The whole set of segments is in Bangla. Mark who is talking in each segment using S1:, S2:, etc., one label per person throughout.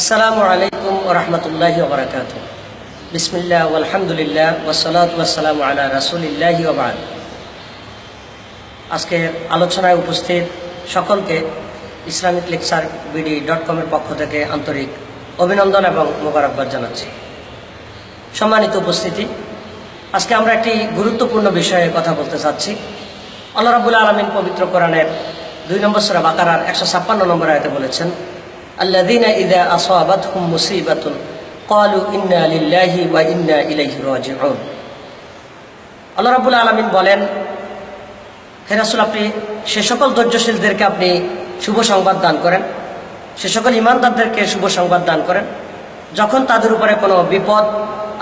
S1: আসসালামু আলাইকুম রহমতুল্লাহি ওবরাকাত বিসমিল্লাহ আলহামদুলিল্লাহ ওসলাত ওয়াসালাম আলা রাসুলিল্লাহি ওবাদ আজকের আলোচনায় উপস্থিত সকলকে ইসলামিক লেকচার বিডি ডট কমের পক্ষ থেকে আন্তরিক অভিনন্দন এবং মোবারকবাদ জানাচ্ছি। সম্মানিত উপস্থিতি, আজকে আমরা একটি গুরুত্বপূর্ণ বিষয়ে কথা বলতে চাচ্ছি। আল্লাহ রাবুল আলমিন পবিত্র কোরআনের দুই নম্বর সুরা বাকারার একশো ছাপ্পান্ন নম্বর আয়তে বলেছেন আল্লাদিনা ইদা আসাবাত হুম মুসিবাতুন কালু ইন্না লিল্লাহি ওয়া ইন্না ইলাইহি রাজিউন। আল্লাহ রাবুল আলমিন বলেন, হে রাসূল, আপনি সে সকল ধৈর্যশীলদেরকে আপনি শুভ সংবাদ দান করেন। সে সকল ইমানদারদেরকে শুভ সংবাদ দান করেন। যখন তাদের উপরে কোনো বিপদ,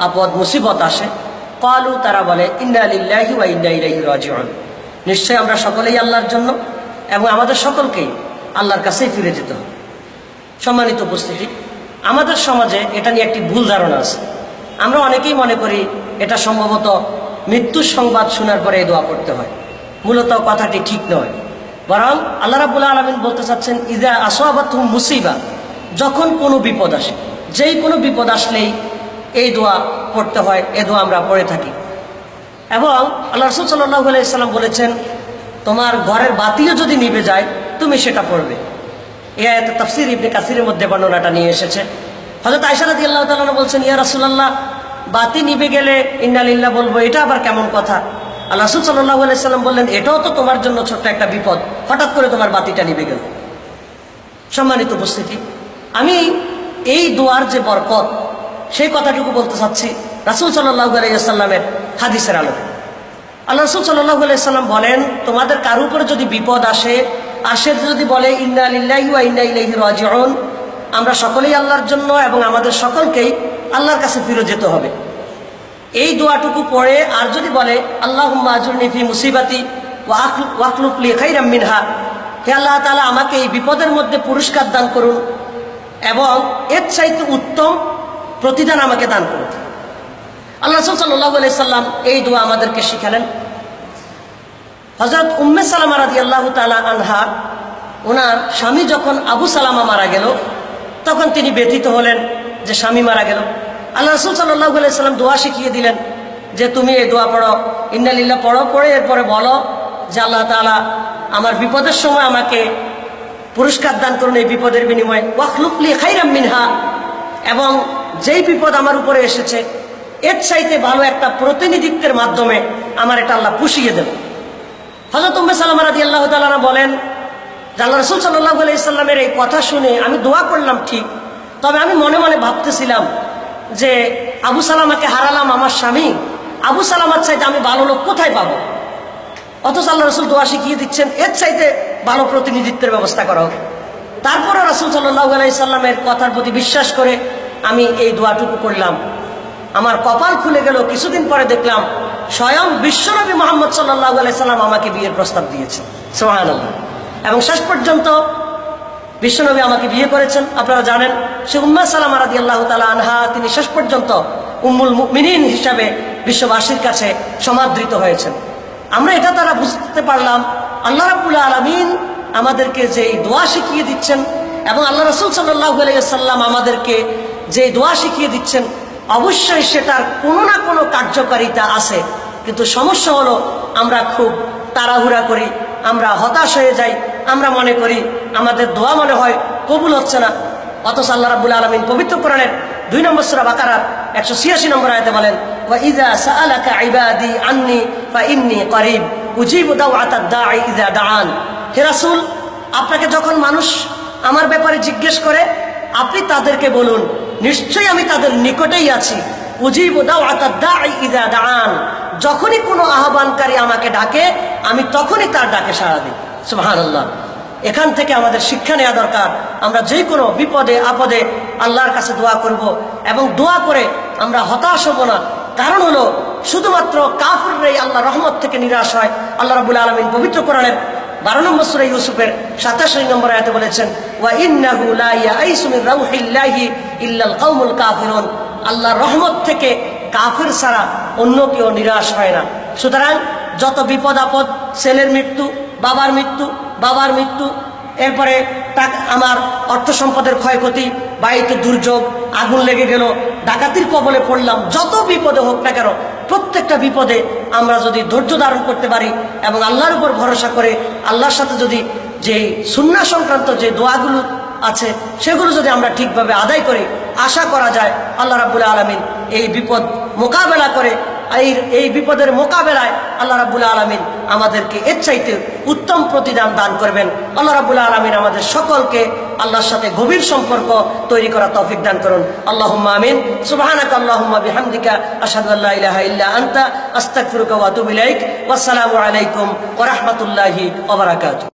S1: আপদ, মুসিবত আসে কালু তারা বলে, ইন্না লিল্লাহি ওয়া ইন্না ইলাইহি রাজিউন। নিশ্চয় আমরা সকলেই আল্লাহর জন্য এবং আমাদের সকলকেই আল্লাহর কাছেই ফিরে যেতে হবে। সম্মানিত উপস্থিতি, আমাদের সমাজে এটা নিয়ে একটি ভুল ধারণা আছে। আমরা অনেকেই মনে করি এটা সম্ভবত মৃত্যুর সংবাদ শোনার পরে এই দোয়া করতে হয়। মূলত কথাটি ঠিক নয়। বরং আল্লাহ রাবুল্লাহ আলমিন বলতে চাচ্ছেন ইদা আসোয়াবাত মুসিবা যখন কোনো বিপদ আসে, যেই কোনো বিপদ আসলেই এই দোয়া পড়তে হয়, এ দোয়া আমরা পড়ে থাকি। এবং আল্লাহ রসুল সাল্লাহ আলাইসাল্লাম বলেছেন, তোমার ঘরের বাতিও যদি নিভে যায়, তুমি সেটা পড়বে। এ আয়াত তাফসির ইবনে কাসিরের মধ্যে বর্ণনাটা নিয়ে এসেছে। হজরত আয়সারাদি আল্লাহ তালা বলছেন, ইয়া রাসুলাল্লাহ, বাতি নিভে গেলে ইন্নালিল্লাহ বলব, এটা আবার কেমন কথা? আল্লাহ রসুল সাল্লাহ আলাইসাল্লাম বললেন, এটাও তো তোমার জন্য ছোট্ট একটা বিপদ। হঠাৎ করে তোমার বাতিটা নিভে গেল। সম্মানিত উপস্থিতি, আমি এই দোয়ার যে বরকত, সেই কথাটুকু বলতে চাচ্ছি রাসুল সাল্লাহ আলাইসাল্লামের হাদিসের আলোকে। আল্লাহ রসুল সাল্লাহ আলাইসাল্লাম বলেন, তোমাদের কারও উপরে যদি বিপদ আসে আসে যদি বলে, ইন্না আলিল্লাহি ওয়া ইন্না ইলাইহি আমরা সকলেই আল্লাহর জন্য এবং আমাদের সকলকেই আল্লাহর কাছে ফিরে যেতে হবে। এই দোয়াটুকু পড়ে আর যদি বলে আল্লাহ আজরনি ফি মুসিবাতি ওয়াকলুকলি খাইরাম মিনহা, হে আল্লাহ তালা আমাকে এই বিপদের মধ্যে পুরস্কার দান করুন এবং এর চাইতে উত্তম প্রতিদান আমাকে দান করুন। আল্লাহ সাল্লাহ সাল্লাম এই দোয়া আমাদেরকে শিখালেন। হজরত উম্মে সালামা রাদি আল্লাহ তালা আনহা ওনার স্বামী যখন আবু সালামা মারা গেল, তখন তিনি ব্যথিত হলেন যে স্বামী মারা গেল। আল্লাহ রসুল সাল্লাহ সাল্লাম দোয়া শিখিয়ে দিলেন যে, তুমি এই দোয়া পড়ো। ইন্নালিল্লা পড়ো, পড়ে এরপরে বলো যে আল্লাহ তালা আমার বিপদের সময় আমাকে পুরস্কার দান করুন এই বিপদের বিনিময়ে। ওয়াকলুকলি খাইরাম মিনহা। এবং যেই বিপদ আমার উপরে এসেছে, এর চাইতে ভালো একটা প্রতিনিধিত্বের মাধ্যমে আমার এটা আল্লাহ পুষিয়ে দেবে হজরত উম্মে সালামা রাদি আল্লাহ তালা বলেন আল্লাহ রসুল সাল্লাহ ইসলামের এই কথা শুনে আমি দোয়া করলাম ঠিক, তবে আমি মনে মনে ভাবতেছিলাম যে আবু সালামাকে হারালাম আমার স্বামী, আবু সালামার চাইতে আমি ভালো লোক কোথায় পাবো? অথচ আল্লাহ রসুল দোয়া শিখিয়ে দিচ্ছেন, এর চাইতে ভালো প্রতিনিধিত্বের ব্যবস্থা করা হোক। তারপরে রসুল সাল্লাহ আলাইসাল্লামের কথার প্রতি বিশ্বাস করে আমি এই দোয়াটুকু করলাম। আমার কপাল খুলে গেল, কিছুদিন পরে দেখলাম স্বয়ং বিশ্বনবী মোহাম্মদ সাল্লাহ আলাইসাল্লাম আমাকে বিয়ের প্রস্তাব দিয়েছেন। সোহান এবং শেষ পর্যন্ত বিশ্বনবী আমাকে বিয়ে করেছেন। আপনারা জানেন, সে উম্মা সালাম রাদি আল্লাহ তালা আনহা, তিনি শেষ পর্যন্ত উম্মুল মিনিন হিসাবে বিশ্ববাসীর কাছে সমাদৃত হয়েছেন। আমরা এটা তারা বুঝতে পারলাম, আল্লাহ রাবুল আলমিন আমাদেরকে যে দোয়া শিখিয়ে দিচ্ছেন এবং আল্লাহ রসুল সাল্লাহ আলাইসাল্লাম আমাদেরকে যে দোয়া শিখিয়ে দিচ্ছেন অবশ্যই সেটার কোনো না কোনো কার্যকারিতা আছে। কিন্তু সমস্যা হলো, আমরা খুব তাড়াহুড়া করি, আমরা হতাশ হয়ে যাই, আমরা মনে করি আমাদের দোয়া মনে হয় কবুল হচ্ছে না। অথচ আল্লাহ রাবুল আলমিন পবিত্র কোরআনের দুই নম্বর সুরা বাকারার একশো ছিয়াশি নম্বর আয়তে বলেন আপনাকে যখন মানুষ আমার ব্যাপারে জিজ্ঞেস করে, আপনি তাদেরকে বলুন নিশ্চয়ই আমি তাদের নিকটেই আছি। উজিব দাআন। যখনই কোনো আহ্বানকারী আমাকে ডাকে, আমি তখনই তার ডাকে সাড়া দিই। সুবহানাল্লাহ। এখান থেকে আমাদের শিক্ষা নেওয়া দরকার। আমরা যে কোনো বিপদে, আপদে আল্লাহর কাছে দোয়া করব এবং দোয়া করে আমরা হতাশ হব না। কারণ হলো, শুধুমাত্র কাফুররাই আল্লাহ রহমত থেকে নিরাশ হয়। আল্লাহ রাবুল আলমিন পবিত্র কোরআনের বারো নম্বর সুরে ইউসুফের সাতাশ নম্বর আয়াতে বলেছেন, ওয়া ইন্নাহু ইল্লাল কওমুল কাফিরুন। আল্লাহর রহমত থেকে কাফির ছাড়া অন্য কেউ নিরাশ হয় না। সুতরাং যত বিপদ আপদ, ছেলের মৃত্যু, বাবার মৃত্যু বাবার মৃত্যু, এরপরে আমার অর্থ সম্পদের ক্ষয়ক্ষতি, বাড়িতে দুর্যোগ, আগুন লেগে গেল, ডাকাতির কবলে পড়লাম, যত বিপদে হোক না কেন, প্রত্যেকটা বিপদে আমরা যদি ধৈর্য ধারণ করতে পারি এবং আল্লাহর উপর ভরসা করে, আল্লাহর সাথে যদি যে সুন্না সংক্রান্ত যে দোয়াগুলো আছে, সেগুলো যদি আমরা ঠিকভাবে আদায় করি, আশা করা যায় আল্লাহ রাবুল আলমিন এই বিপদ মোকাবেলা করে, এই এই বিপদের মোকাবেলায় আল্লাহ রাবুল আলমিন আমাদেরকে এর চাইতে উত্তম প্রতিদান দান করবেন। আল্লাহ রাবুল আলমিন আমাদের সকলকে আল্লাহর সাথে গভীর সম্পর্ক তৈরি করা তৌফিক দান করুন। আল্লাহ আমিন। সুবাহানাক আল্লাহুম্মা বিহামদিকা আশহাদু আল্লা ইলাহা আলাইকুম ওয়া